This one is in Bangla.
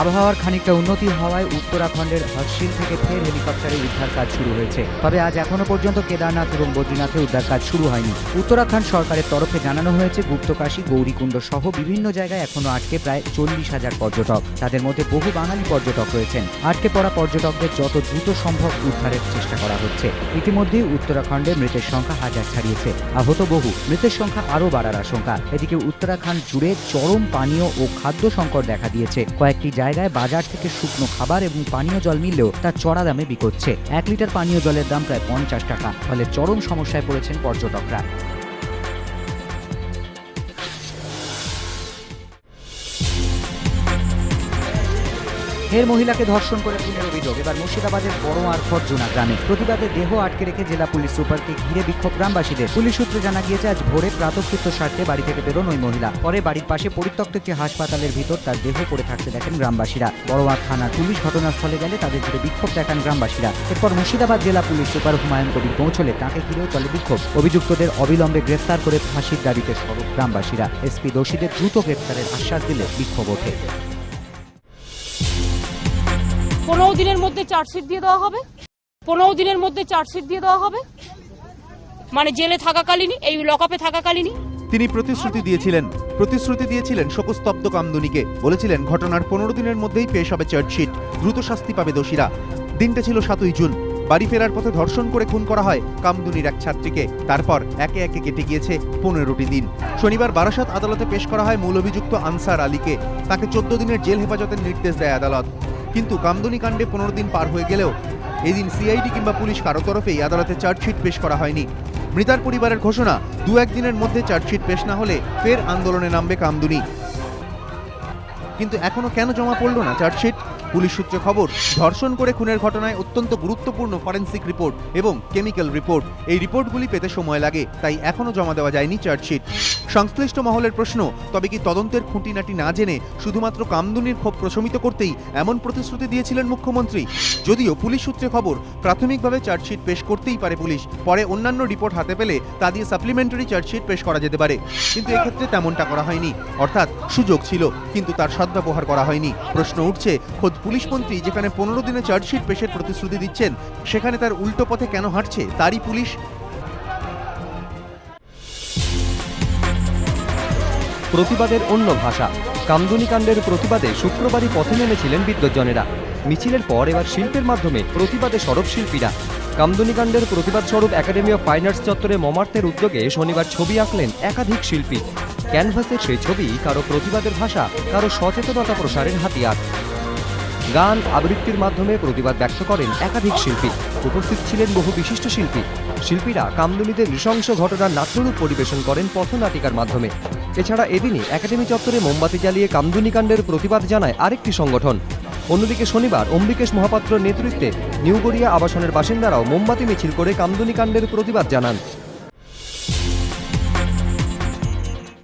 আবহাওয়ার খানিকটা উন্নতি হওয়ায় উত্তরাখণ্ডের হর্ষিল থেকে ফের হেলিকপ্টারে উদ্ধার কাজ শুরু হয়েছে। তবে আজ এখনও পর্যন্ত কেদারনাথ এবং বদ্রীনাথে উদ্ধার কাজ শুরু হয়নি। উত্তরাখণ্ড সরকারের তরফে জানানো হয়েছে, গুপ্তকাশী, গৌরীকুণ্ড সহ বিভিন্ন জায়গায় এখনও আটকে প্রায় চল্লিশ হাজার পর্যটক। তাদের মধ্যে বহু বাঙালি পর্যটক রয়েছেন। আটকে পড়া পর্যটকদের যত দ্রুত সম্ভব উদ্ধারের চেষ্টা করা হচ্ছে। ইতিমধ্যেই উত্তরাখণ্ডে মৃতের সংখ্যা হাজার ছাড়িয়েছে। আহত বহু। মৃতের সংখ্যা আরও বাড়ার আশঙ্কা। এদিকে উত্তরাখণ্ড জুড়ে চরম পানীয় ও খাদ্য সংকট দেখা দিয়েছে। কয়েকটি জায়গায় বাজার থেকে শুকনো খাবার এবং পানীয় জল মিললেও তা চড়া দামে বিকোচ্ছে। এক লিটার পানীয় জলের দাম প্রায় পঞ্চাশ টাকা। ফলে চরম সমস্যায় পড়েছেন পর্যটকরা। ফের মহিলাকে ধর্ষণ করে খুনের অভিযোগ। এবার মুর্শিদাবাদের বড় মারফত জোনা গ্রামে প্রতিবাদে দেহ আটকে রেখে জেলা পুলিশ সুপারকে ঘিরে বিক্ষোভ গ্রামবাসীদের। পুলিশ সূত্রে জানা গিয়েছে, আজ ভোরে প্রাতকৃত্য স্বার্থে বাড়ি থেকে বেরোন ওই মহিলা। পরে বাড়ির পাশে পরিত্যক্ত একটি হাসপাতালের ভিতর তার দেহ পড়ে থাকতে দেখেন গ্রামবাসীরা। বড়মার থানা পুলিশ ঘটনাস্থলে গেলে তাদের ঘিরে বিক্ষোভ দেখান গ্রামবাসীরা। এরপর মুর্শিদাবাদ জেলা পুলিশ সুপার হুমায়ুন কবির পৌঁছলে তাকে ঘিরেও চলে বিক্ষোভ। অভিযুক্তদের অবিলম্বে গ্রেফতার করে ফাঁসির দাবিতে সরব গ্রামবাসীরা। এসপি দোষীদের দ্রুত গ্রেফতারের আশ্বাস দিলে বিক্ষোভ ওঠে। পনেরো দিনের মধ্যে চার্জশিট দিয়ে দেওয়া হবে। পনেরো দিনের মধ্যে চার্জশিট দিয়ে দেওয়া হবে। মানে জেলে থাকাকালীনই, এই লকআপে থাকাকালীনই। তিনি প্রতিশ্রুতি দিয়েছিলেন। প্রতিশ্রুতি দিয়েছিলেন শোকস্তব্ধ কামদুনিকে। বলেছিলেন, ঘটনার পনেরো দিনের মধ্যেই পেশ হবে চার্জশিট। দ্রুত শাস্তি পাবে দোষীরা। দিনটা ছিল সাতই জুন। বাড়ি ফেরার পথে ধর্ষণ করে খুন করা হয় কামদুনির এক ছাত্রীকে। তারপর একে একে কেটে গিয়েছে পনেরোটি দিন। শনিবার বারাসাত আদালতে পেশ করা হয় মূল অভিযুক্ত আনসার আলীকে। তাকে চোদ্দ দিনের জেল হেফাজতের নির্দেশ দেয় আদালত। কিন্তু কামদুনি কাণ্ডে পনেরো দিন পার হয়ে গেলেও এদিন সিআইডি কিংবা পুলিশ কারও তরফেই আদালতে চার্জশিট পেশ করা হয়নি। মৃতার পরিবারের ঘোষণা, দু একদিনের মধ্যে চার্জশিট পেশ না হলে ফের আন্দোলনে নামবে কামদুনি। কিন্তু এখনও কেন জমা পড়ল না চার্জশিট? পুলিশ সূত্রে খবর, ধর্ষণ করে খুনের ঘটনায় অত্যন্ত গুরুত্বপূর্ণ ফরেন্সিক রিপোর্ট এবং কেমিক্যাল রিপোর্ট। এই রিপোর্টগুলি পেতে সময় লাগে, তাই এখনও জমা দেওয়া যায়নি চার্জশিট। সংশ্লিষ্ট মহলের প্রশ্ন, তবে কি তদন্তের খুঁটিনাটি না জেনে শুধুমাত্র কামদুনির ক্ষোভ প্রশমিত করতেই এমন প্রতিশ্রুতি দিয়েছিলেন মুখ্যমন্ত্রী? যদিও পুলিশ সূত্রে খবর, প্রাথমিকভাবে চার্জশিট পেশ করতেই পারে পুলিশ, পরে অন্যান্য রিপোর্ট হাতে পেলে তা দিয়ে সাপ্লিমেন্টারি চার্জশিট পেশ করা যেতে পারে। কিন্তু এক্ষেত্রে তেমনটা করা হয়নি। অর্থাৎ সুযোগ ছিল, কিন্তু তার সদ্ব্যবহার করা হয়নি। প্রশ্ন উঠছে, খোদ পুলিশ মন্ত্রী যেখানে পনেরো দিনে চার্জশিট পেশের প্রতিশ্রুতি দিচ্ছেন, সেখানে তার উল্টো পথে কেন হাঁটছে, তারই পুলিশ। প্রতিবাদের অন্য ভাষা, কামদুনি কাণ্ডের প্রতিবাদে শুক্রবারই পথে নেমেছিলেন বিদ্বজ্জনেরা। মিছিলের পর এবার শিল্পের মাধ্যমে প্রতিবাদে সরব শিল্পীরা। কামদুনি কাণ্ডের প্রতিবাদ স্বরূপ একাডেমি অফ ফাইন আর্টস চত্বরে মমার্থের উদ্যোগে শনিবার ছবি আঁকলেন একাধিক শিল্পী। ক্যানভাসের সেই ছবি কারও প্রতিবাদের ভাষা, কারও সচেতনতা প্রসারের হাতিয়ার। গান আবৃত্তির মাধ্যমে প্রতিবাদ ব্যক্ত করেন একাধিক শিল্পী। উপস্থিত ছিলেন বহু বিশিষ্ট শিল্পী। শিল্পীরা কামদুনিদের নৃশংস ঘটনার নাট্যরূপ পরিবেশন করেন পথনাটিকার মাধ্যমে। এছাড়া এদিনই একাডেমি চত্বরে মোমবাতি জ্বালিয়ে কামদুনি কাণ্ডের প্রতিবাদ জানায় আরেকটি সংগঠন। অন্যদিকে শনিবার অম্বিকেশ মহাপাত্র নেতৃত্বে নিউগড়িয়া আবাসনের বাসিন্দারাও মোমবাতি মিছিল করে কামদুনি কাণ্ডের প্রতিবাদ জানান।